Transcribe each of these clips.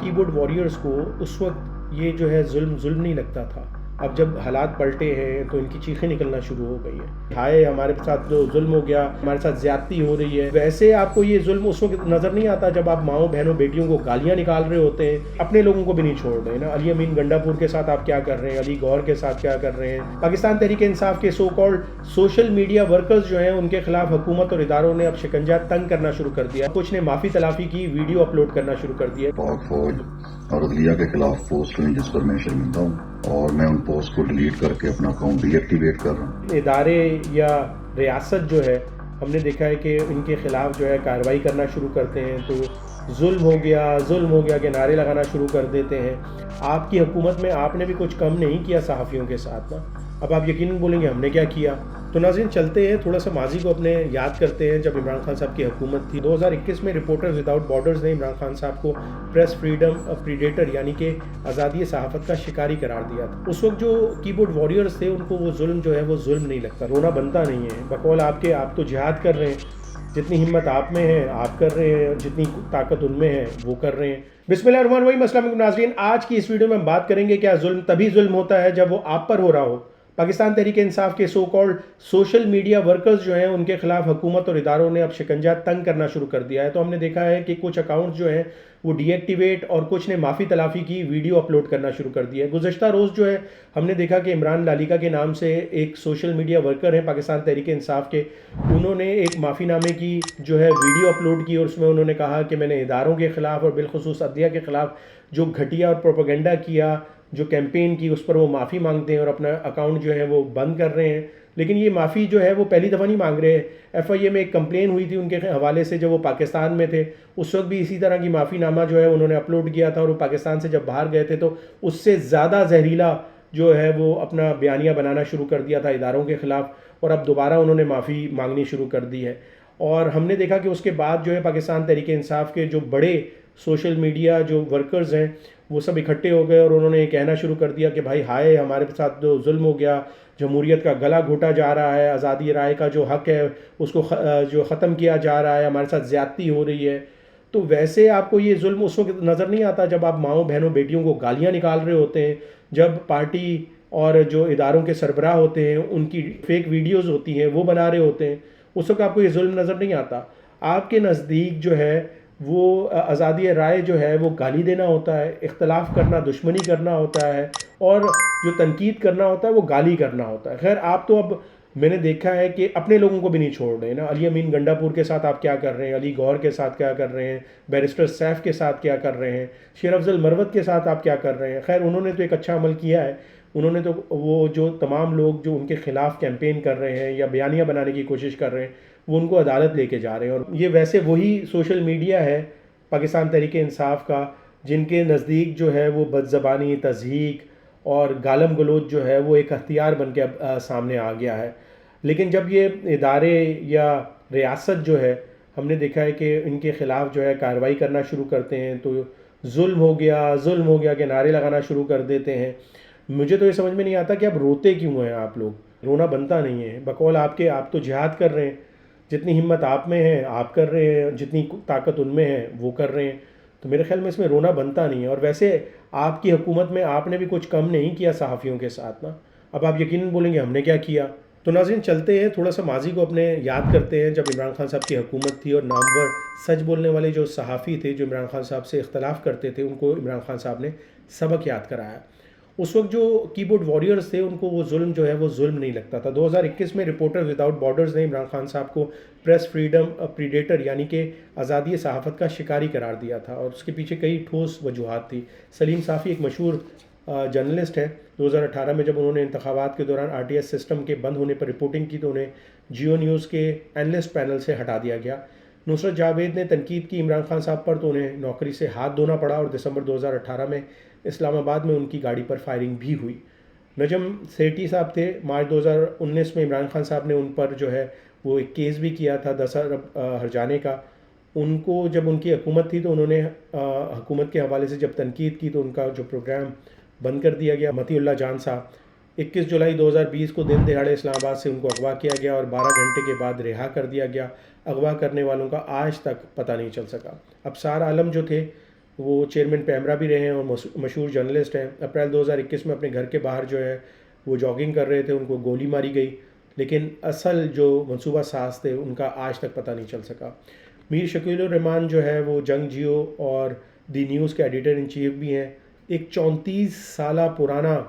کی board warriors کو اس وقت یہ جو ہے ظلم ظلم نہیں لگتا تھا۔ اب جب حالات پلٹے ہیں تو ان کی چیخیں نکلنا شروع ہو گئی ہیں۔ ہائے، ہمارے ساتھ جو ظلم ہو گیا، ہمارے ساتھ زیادتی ہو رہی ہے۔ ویسے آپ کو یہ ظلم اس وقت نظر نہیں آتا جب آپ ماؤں، بہنوں، بیٹیوں کو گالیاں نکال رہے ہوتے ہیں۔ اپنے لوگوں کو بھی نہیں چھوڑ رہے نا۔ علی امین گنڈا پور کے ساتھ آپ کیا کر رہے ہیں؟ علی گور کے ساتھ کیا کر رہے ہیں؟ پاکستان تحریک انصاف کے so called social media workers جو ہیں، ان کے خلاف حکومت اور اداروں نے اب شکنجہ تنگ کرنا شروع کر دیا۔ کچھ نے معافی تلافی کی، ویڈیو اپلوڈ کرنا شروع کر دیا پاک فوج اور عدلیہ کے خلاف پوسٹ ہوئی جس پر میں شرمندہ ہوں۔ اور میں ان پوسٹ کو ڈیلیٹ کر کے اپنا اکاؤنٹ ڈی ایکٹیویٹ کر رہا ہوں۔ ادارے یا ریاست جو ہے، ہم نے دیکھا ہے کہ ان کے خلاف جو ہے کارروائی کرنا شروع کرتے ہیں تو ظلم ہو گیا، ظلم ہو گیا کہ نعرے لگانا شروع کر دیتے ہیں۔ آپ کی حکومت میں آپ نے بھی کچھ کم نہیں کیا صحافیوں کے ساتھ نا؟ اب آپ یقیناً بولیں گے ہم نے کیا کیا؟ تو ناظرین، چلتے ہیں، تھوڑا سا ماضی کو اپنے یاد کرتے ہیں۔ جب عمران خان صاحب کی حکومت تھی، دو ہزار اکیس میں رپورٹرز وداؤٹ بارڈرز نے عمران خان صاحب کو پریس فریڈم پریڈیٹر یعنی کہ آزادی صحافت کا شکاری قرار دیا تھا۔ اس وقت جو کی بورڈ واریئرز تھے، ان کو وہ ظلم جو ہے، وہ ظلم نہیں لگتا۔ رونا بنتا نہیں ہے۔ بقول، آپ کے، آپ تو جہاد کر رہے ہیں۔ جتنی ہمت آپ میں ہے، آپ کر رہے ہیں۔ جتنی طاقت ان میں ہے، وہ کر رہے ہیں۔ بسم اللہ الرحمن الرحیم۔ السلام علیکم ناظرین۔ آج کی اس ویڈیو میں ہم بات کریں گے، کیا ظلم تبھی ظلم ہوتا ہے جب وہ آپ پر ہو رہا ہو؟ پاکستان تحریک انصاف کے so called social media workers جو ہیں، ان کے خلاف حکومت اور اداروں نے اب شکنجہ تنگ کرنا شروع کر دیا ہے۔ تو ہم نے دیکھا ہے کہ کچھ اکاؤنٹس جو ہیں، وہ ڈی ایکٹیویٹ اور کچھ نے معافی تلافی کی ویڈیو اپلوڈ کرنا شروع کر دیا ہے۔ گزشتہ روز جو ہے، ہم نے دیکھا کہ عمران لالیکا کے نام سے ایک سوشل میڈیا ورکر ہیں، پاکستان تحریک انصاف کے۔ انہوں نے ایک معافی نامے کی جو ہے، ویڈیو اپلوڈ کی اور اس میں انہوں نے کہا کہ میں نے اداروں کے خلاف اور بالخصوص عدلیہ کے خلاف جو گھٹیا اور پروپیگنڈا کیا جو کیمپین کی، اس پر وہ معافی مانگتے ہیں اور اپنا اکاؤنٹ جو ہے وہ بند کر رہے ہیں۔ لیکن یہ معافی جو ہے وہ پہلی دفعہ نہیں مانگ رہے۔ ایف آئی اے میں ایک کمپلین ہوئی تھی ان کے حوالے سے جب وہ پاکستان میں تھے۔ اس وقت بھی اسی طرح کی معافی نامہ جو ہے انہوں نے اپلوڈ کیا تھا اور وہ پاکستان سے جب باہر گئے تھے تو اس سے زیادہ زہریلا جو ہے وہ اپنا بیانیہ بنانا شروع کر دیا تھا اداروں کے خلاف اور اب دوبارہ انہوں نے معافی مانگنی شروع کر دی ہے۔ اور ہم نے دیکھا کہ اس کے بعد جو ہے پاکستان تحریک انصاف کے جو بڑے سوشل میڈیا جو ورکرز ہیں وہ سب اکٹھے ہو گئے اور انہوں نے یہ کہنا شروع کر دیا کہ بھائی ہائے، ہمارے ساتھ جو ظلم ہو گیا، جمہوریت کا گلا گھوٹا جا رہا ہے، آزادی رائے کا جو حق ہے، اس کو جو ختم کیا جا رہا ہے، ہمارے ساتھ زیادتی ہو رہی ہے۔ تو ویسے آپ کو یہ ظلم اس وقت نظر نہیں آتا جب آپ ماؤں بہنوں بیٹیوں کو گالیاں نکال رہے ہوتے ہیں، جب پارٹی اور جو اداروں کے سربراہ ہوتے ہیں، ان کی فیک ویڈیوز ہوتی ہیں، وہ بنا رہے ہوتے ہیں۔ اس وقت آپ کو یہ ظلم نظر نہیں آتا۔ آپ کے نزدیک جو ہے وہ آزادی رائے جو ہے وہ گالی دینا ہوتا ہے، اختلاف کرنا، دشمنی کرنا ہوتا ہے اور جو تنقید کرنا ہوتا ہے وہ گالی کرنا ہوتا ہے۔ خیر، آپ تو اب میں نے دیکھا ہے کہ اپنے لوگوں کو بھی نہیں چھوڑ رہے نا۔ علی امین گنڈا پور کے ساتھ آپ کیا کر رہے ہیں؟ علی گور کے ساتھ کیا کر رہے ہیں؟ بیرسٹر سیف کے ساتھ کیا کر رہے ہیں؟ شیر افضل مروت کے ساتھ آپ کیا کر رہے ہیں؟ خیر، انہوں نے تو ایک اچھا عمل کیا ہے۔ انہوں نے تو وہ جو تمام لوگ جو ان کے خلاف کیمپین کر رہے ہیں یا بیانیہ بنانے کی کوشش کر رہے ہیں، وہ ان کو عدالت لے کے جا رہے ہیں۔ اور یہ ویسے وہی سوشل میڈیا ہے، پاکستان تحریک انصاف کا، جن کے نزدیک جو ہے وہ بد زبانی تضحیق اور گالم گلوچ جو ہے وہ ایک اختیار بن کے اب سامنے آ گیا ہے۔ لیکن جب یہ ادارے یا ریاست جو ہے، ہم نے دیکھا ہے کہ ان کے خلاف جو ہے کارروائی کرنا شروع کرتے ہیں تو ظلم ہو گیا، ظلم ہو گیا کہ نعرے لگانا شروع کر دیتے ہیں۔ مجھے تو یہ سمجھ میں نہیں آتا کہ اب روتے کیوں ہیں آپ لوگ؟ رونا بنتا نہیں ہے۔ بقول آپ کے، آپ تو جہاد کر رہے ہیں۔ جتنی ہمت آپ میں ہے، آپ کر رہے ہیں۔ جتنی طاقت ان میں ہے، وہ کر رہے ہیں۔ تو میرے خیال میں اس میں رونا بنتا نہیں ہے۔ اور ویسے آپ کی حکومت میں آپ نے بھی کچھ کم نہیں کیا صحافیوں کے ساتھ، نا؟ اب آپ یقیناً بولیں گے ہم نے کیا کیا؟ تو ناظرین، چلتے ہیں۔ تھوڑا سا ماضی کو اپنے یاد کرتے ہیں۔ جب عمران خان صاحب کی حکومت تھی اور نامور سچ بولنے والے جو صحافی تھے، جو عمران خان صاحب سے اختلاف کرتے تھے، ان کو عمران خان صاحب نے سبق یاد کرایا۔ اس وقت جو کی بورڈ واریئرز تھے، ان کو وہ ظلم جو ہے، وہ ظلم نہیں لگتا تھا۔ دو ہزار اکیس میں رپورٹر وداؤٹ بارڈرز نے عمران خان صاحب کو پریس فریڈم پریڈیٹر یعنی کہ آزادی صحافت کا شکاری قرار دیا تھا اور اس کے پیچھے کئی ٹھوس وجوہات تھی سلیم صافی ایک مشہور uh, جرنلسٹ ہے دو ہزار اٹھارہ میں جب انہوں نے انتخابات کے دوران آر ٹی ایس سسٹم کے بند ہونے پر رپورٹنگ کی تو انہیں جیو نیوز کے اینلسٹ پینل سے ہٹا دیا گیا۔ نصرت جاوید نے تنقید کی عمران خان صاحب پر تو انہیں نوکری سے ہاتھ دھونا پڑا اور دسمبر دو ہزار اٹھارہ میں اسلام آباد میں ان کی گاڑی پر فائرنگ بھی ہوئی۔ نجم سیٹی صاحب تھے۔ مارچ دو ہزار انیس میں عمران خان صاحب نے ان پر جو ہے وہ ایک کیس بھی کیا تھا دس ارب ہرجانے کا۔ ان کو جب ان کی حکومت تھی تو انہوں نے حکومت کے حوالے سے جب تنقید کی تو ان کا جو پروگرام بند کر دیا گیا۔ متی اللہ جان صاحب۔ اکیس جولائی دو ہزار بیس کو دن دہاڑے اسلام آباد سے ان کو اغوا کیا گیا اور بارہ گھنٹے کے بعد رہا کر دیا گیا۔ اغوا کرنے والوں کا آج تک پتہ نہیں چل سکا۔ اب سار عالم جو تھے وہ چیئرمین پیمرا بھی رہے ہیں اور مشہور جرنلسٹ ہیں۔ اپریل دو ہزار اکیس میں اپنے گھر کے باہر جو ہے، وہ جاگنگ کر رہے تھے، ان کو گولی ماری گئی۔ لیکن اصل جو منصوبہ ساز تھے، ان کا آج تک پتہ نہیں چل سکا۔ میر شکیل الرحمان جو ہے، وہ جنگ جیو اور دی نیوز کے ایڈیٹر ان چیف بھی ہیں۔ ایک چونتیس سالہ پرانا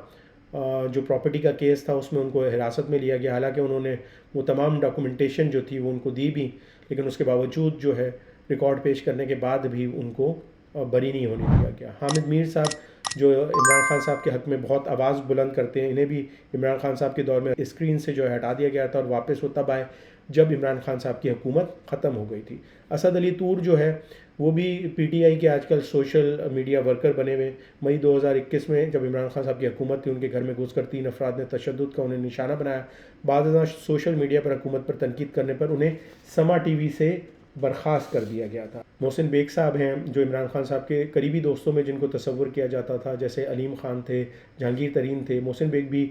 جو پراپرٹی کا کیس تھا، اس میں ان کو حراست میں لیا گیا۔ حالانکہ انہوں نے وہ تمام ڈاکومنٹیشن جو تھی، وہ ان کو دی بھی، لیکن اس کے باوجود جو ہے، ریکارڈ پیش کرنے کے بعد بھی ان کو بری نہیں ہونے دیا گیا۔ حامد میر صاحب جو عمران خان صاحب کے حق میں بہت آواز بلند کرتے ہیں، انہیں بھی عمران خان صاحب کے دور میں اسکرین سے جو ہے ہٹا دیا گیا تھا اور واپس وہ تب آئے جب عمران خان صاحب کی حکومت ختم ہو گئی تھی۔ اسد علی طور جو ہے وہ بھی پی ٹی آئی کے آج کل سوشل میڈیا ورکر بنے ہوئے۔ مئی دو ہزار اکیس میں جب عمران خان صاحب کی حکومت تھی، ان کے گھر میں گھس کر تین افراد نے تشدد کا انہیں نشانہ بنایا۔ بعض ازاں سوشل میڈیا پر حکومت پر تنقید کرنے پر انہیں سما ٹی وی سے برخاست کر دیا گیا تھا۔ محسن بیگ صاحب ہیں، جو عمران خان صاحب کے قریبی دوستوں میں جن کو تصور کیا جاتا تھا، جیسے علیم خان تھے، جہانگیر ترین تھے، محسن بیگ بھی۔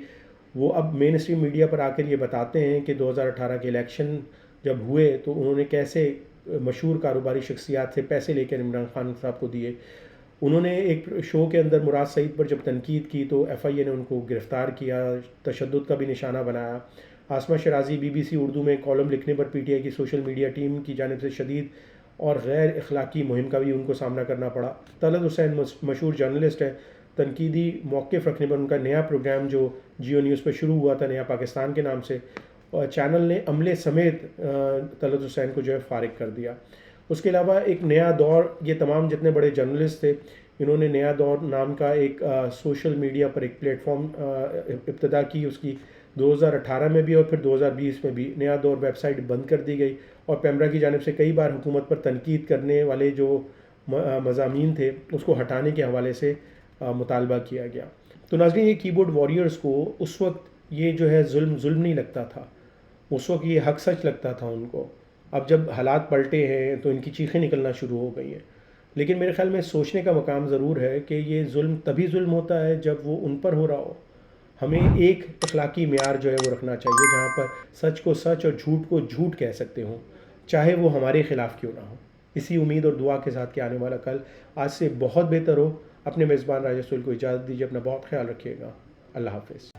وہ اب مین اسٹریم میڈیا پر آ کر یہ بتاتے ہیں کہ دو ہزار اٹھارہ کے الیکشن جب ہوئے تو انہوں نے کیسے مشہور کاروباری شخصیات سے پیسے لے کر عمران خان صاحب کو دیے۔ انہوں نے ایک شو کے اندر مراد سعید پر جب تنقید کی تو ایف آئی اے نے ان کو گرفتار کیا، تشدد کا بھی نشانہ بنایا۔ Asma Shirazi B B C Urdu میں کالم لکھنے پر پی ٹی آئی کی سوشل میڈیا ٹیم کی جانب سے شدید اور غیر اخلاقی مہم کا بھی ان کو سامنا کرنا پڑا۔ طلعت حسین مشہور جرنلسٹ ہے تنقیدی موقف رکھنے پر ان کا نیا پروگرام جو جیو نیوز پہ شروع ہوا تھا، نیا پاکستان کے نام سے چینل نے عملے سمیت طلعت حسین کو جو ہے فارغ کر دیا۔ اس کے علاوہ ایک نیا دور، یہ تمام جتنے بڑے جرنلسٹ تھے، انہوں نے نیا دور نام کا ایک سوشل میڈیا پر ایک پلیٹ فارم ابتدا کی، اس کی دو ہزار اٹھارہ میں بھی اور پھر دو ہزار بیس میں بھی نیا دور ویب سائٹ بند کر دی گئی اور پیمرا کی جانب سے کئی بار حکومت پر تنقید کرنے والے جو مضامین تھے، اس کو ہٹانے کے حوالے سے مطالبہ کیا گیا۔ تو ناظرین، یہ کی بورڈ واریئرس کو اس وقت یہ جو ہے ظلم ظلم نہیں لگتا تھا۔ اس وقت یہ حق سچ لگتا تھا ان کو۔ اب جب حالات پلٹے ہیں تو ان کی چیخیں نکلنا شروع ہو گئی ہیں۔ لیکن میرے خیال میں سوچنے کا مقام ضرور ہے کہ یہ ظلم تبھی ظلم ہوتا ہے جب وہ ان پر ہو رہا ہو۔ ہمیں ایک اخلاقی معیار جو ہے وہ رکھنا چاہیے جہاں پر سچ کو سچ اور جھوٹ کو جھوٹ کہہ سکتے ہوں، چاہے وہ ہمارے خلاف کیوں نہ ہو۔ اسی امید اور دعا کے ساتھ کہ آنے والا کل آج سے بہت بہتر ہو۔ اپنے میزبان راجہ سول کو اجازت دیجیے، اپنا بہت خیال رکھیے گا۔ اللہ حافظ۔